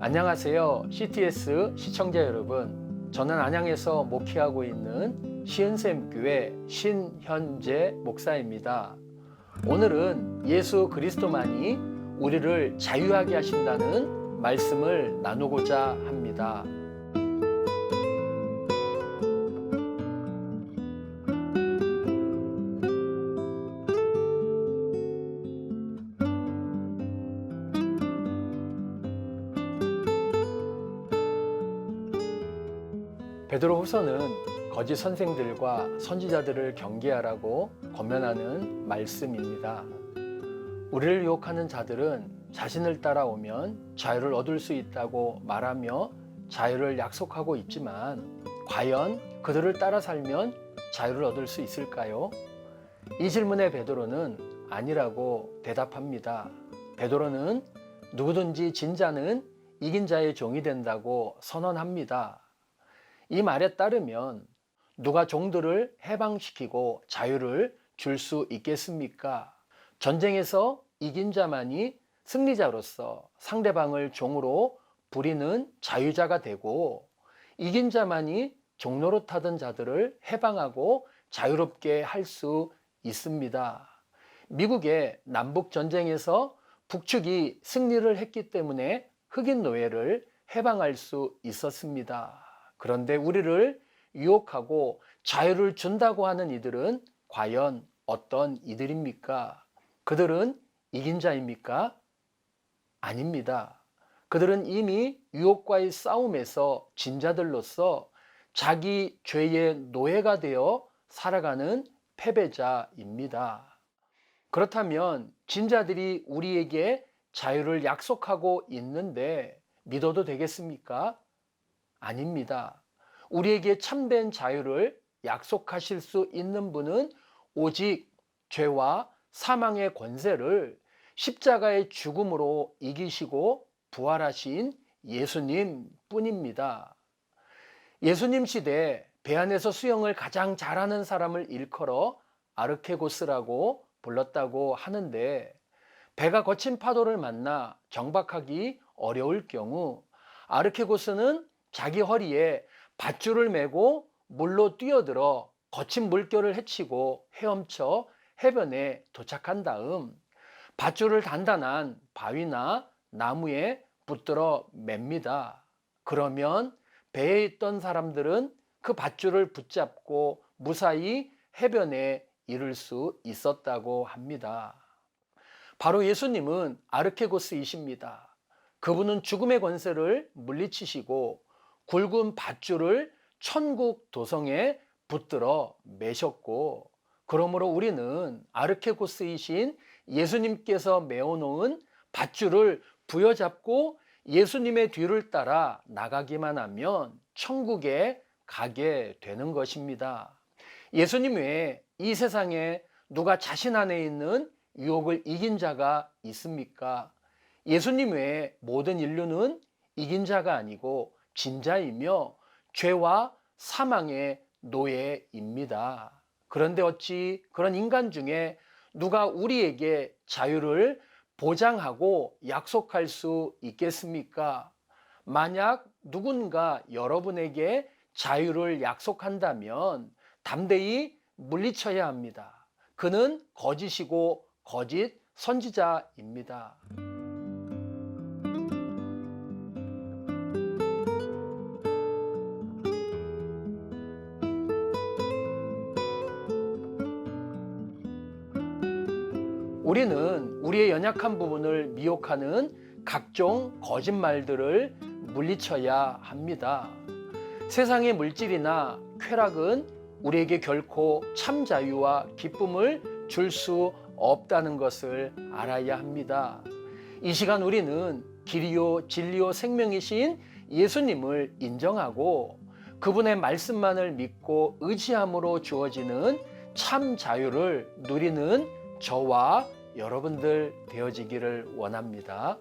안녕하세요. CTS 시청자 여러분. 저는 안양에서 목회하고 있는 시은샘교회 신현재 목사입니다. 오늘은 예수 그리스도만이 우리를 자유하게 하신다는 말씀을 나누고자 합니다. 베드로 후서는 거짓 선생들과 선지자들을 경계하라고 권면하는 말씀입니다. 우리를 유혹하는 자들은 자신을 따라오면 자유를 얻을 수 있다고 말하며 자유를 약속하고 있지만 과연 그들을 따라 살면 자유를 얻을 수 있을까요? 이 질문에 베드로는 아니라고 대답합니다. 베드로는 누구든지 진자는 이긴 자의 종이 된다고 선언합니다. 이 말에 따르면 누가 종들을 해방시키고 자유를 줄 수 있겠습니까? 전쟁에서 이긴 자만이 승리자로서 상대방을 종으로 부리는 자유자가 되고 이긴 자만이 종로로 타던 자들을 해방하고 자유롭게 할 수 있습니다. 미국의 남북 전쟁에서 북측이 승리를 했기 때문에 흑인 노예를 해방할 수 있었습니다. 그런데 우리를 유혹하고 자유를 준다고 하는 이들은 과연 어떤 이들입니까? 그들은 이긴 자입니까? 아닙니다. 그들은 이미 유혹과의 싸움에서 진자들로서 자기 죄의 노예가 되어 살아가는 패배자입니다. 그렇다면 진자들이 우리에게 자유를 약속하고 있는데 믿어도 되겠습니까? 아닙니다. 우리에게 참된 자유를 약속하실 수 있는 분은 오직 죄와 사망의 권세를 십자가의 죽음으로 이기시고 부활하신 예수님 뿐입니다. 예수님 시대 배 안에서 수영을 가장 잘하는 사람을 일컬어 아르케고스라고 불렀다고 하는데 배가 거친 파도를 만나 정박하기 어려울 경우 아르케고스는 자기 허리에 밧줄을 메고 물로 뛰어들어 거친 물결을 헤치고 헤엄쳐 해변에 도착한 다음 밧줄을 단단한 바위나 나무에 붙들어 맵니다. 그러면 배에 있던 사람들은 그 밧줄을 붙잡고 무사히 해변에 이를 수 있었다고 합니다. 바로 예수님은 아르케고스이십니다. 그분은 죽음의 권세를 물리치시고 굵은 밧줄을 천국 도성에 붙들어 매셨고 그러므로 우리는 아르케고스이신 예수님께서 메어놓은 밧줄을 부여잡고 예수님의 뒤를 따라 나가기만 하면 천국에 가게 되는 것입니다. 예수님 외에 이 세상에 누가 자신 안에 있는 유혹을 이긴 자가 있습니까? 예수님 외에 모든 인류는 이긴 자가 아니고 진자이며 죄와 사망의 노예입니다. 그런데 어찌 그런 인간 중에 누가 우리에게 자유를 보장하고 약속할 수 있겠습니까? 만약 누군가 여러분에게 자유를 약속한다면 담대히 물리쳐야 합니다. 그는 거짓이고 거짓 선지자입니다. 우리는 우리의 연약한 부분을 미혹하는 각종 거짓말들을 물리쳐야 합니다. 세상의 물질이나 쾌락은 우리에게 결코 참 자유와 기쁨을 줄 수 없다는 것을 알아야 합니다. 이 시간 우리는 길이요 진리요 생명이신 예수님을 인정하고 그분의 말씀만을 믿고 의지함으로 주어지는 참 자유를 누리는 저와 여러분들 되어지기를 원합니다.